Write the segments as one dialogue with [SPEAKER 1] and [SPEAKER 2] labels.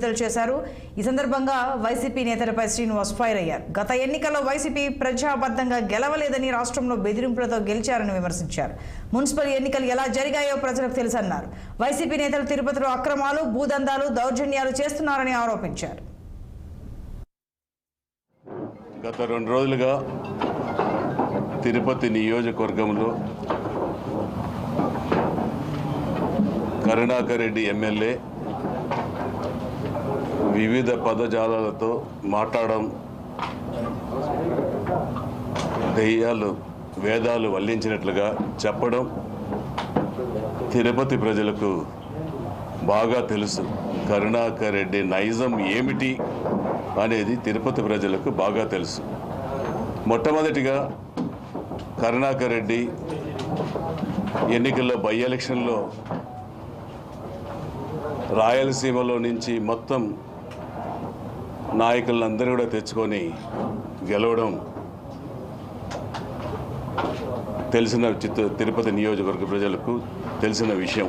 [SPEAKER 1] విడుదల చేశారు. ఈ సందర్భంగా వైసీపీ నేతలపై శ్రీనివాస్ ఫైర్ అయ్యారు. గత ఎన్నికల్లో వైసీపీ ప్రజాబద్ధంగా గెలవలేదని రాష్ట్రంలో బెదిరింపులతో గెలిచారని విమర్శించారు. మున్సిపల్ ఎన్నికలు ఎలా జరిగాయో ప్రజలకు తెలుసన్నారు. వైసీపీ నేతలు తిరుపతిలో అక్రమాలు భూదందాలు దౌర్జన్యాలు చేస్తున్నారని ఆరోపించారు.
[SPEAKER 2] గత రెండు రోజులుగా తిరుపతి నియోజకవర్గంలో కరుణాకర్ రెడ్డి ఎమ్మెల్యే వివిధ పదజాలాలతో మాట్లాడడం దెయ్యాలు వేదాలు వల్లించినట్లుగా చెప్పడం తిరుపతి ప్రజలకు బాగా తెలుసు. కరుణాకర్ రెడ్డి నైజం ఏమిటి అనేది తిరుపతి ప్రజలకు బాగా తెలుసు. మొట్టమొదటిగా కరుణాకర్ రెడ్డి ఎన్నికల్లో బై ఎలక్షన్లో రాయలసీమలో నుంచి మొత్తం నాయకులందరూ కూడా తెచ్చుకొని గెలవడం తెలిసిన చిత్త తిరుపతి నియోజకవర్గ ప్రజలకు తెలిసిన విషయం.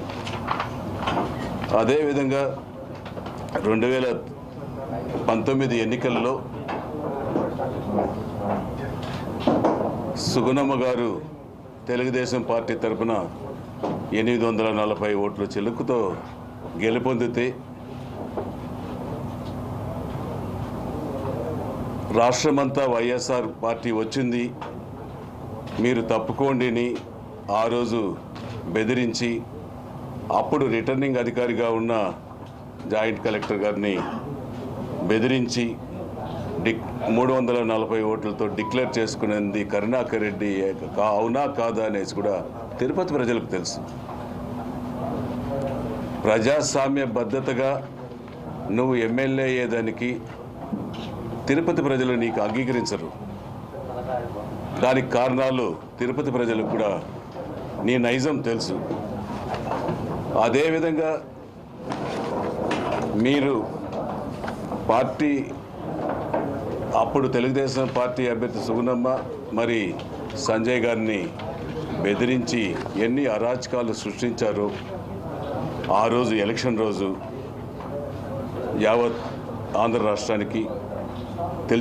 [SPEAKER 2] అదేవిధంగా రెండు వేల పంతొమ్మిది ఎన్నికల్లో సుగుణమ్మ గారు తెలుగుదేశం పార్టీ తరపున ఎనిమిది వందల నలభై ఓట్ల చెలుకుతో గెలుపొందితే రాష్ట్రమంతా వైఎస్ఆర్ పార్టీ వచ్చింది. మీరు తప్పుకోండిని ఆ రోజు బెదిరించి అప్పుడు రిటర్నింగ్ అధికారిగా ఉన్న జాయింట్ కలెక్టర్ గారిని బెదిరించి డిక్ మూడు వందల నలభై ఓట్లతో డిక్లేర్ చేసుకునేది కరుణాకర్ రెడ్డి కా- అవునా కాదా అనేసి కూడా తిరుపతి ప్రజలకు తెలుసు. ప్రజాస్వామ్య బద్ధతగా నువ్వు ఎమ్మెల్యే అయ్యేదానికి తిరుపతి ప్రజలు నీకు అంగీకరించరు. దానికి కారణాలు తిరుపతి ప్రజలకు కూడా నీ నైజం తెలుసు. అదేవిధంగా మీరు పార్టీ అప్పుడు తెలుగుదేశం పార్టీ అభ్యర్థి సుగుణమ్మ మరి సంజయ్ గారిని బెదిరించి ఎన్ని అరాచకాలు సృష్టించారో ఆ రోజు ఎలక్షన్ రోజు యావత్ ఆంధ్ర రాష్ట్రానికి తెలిసిన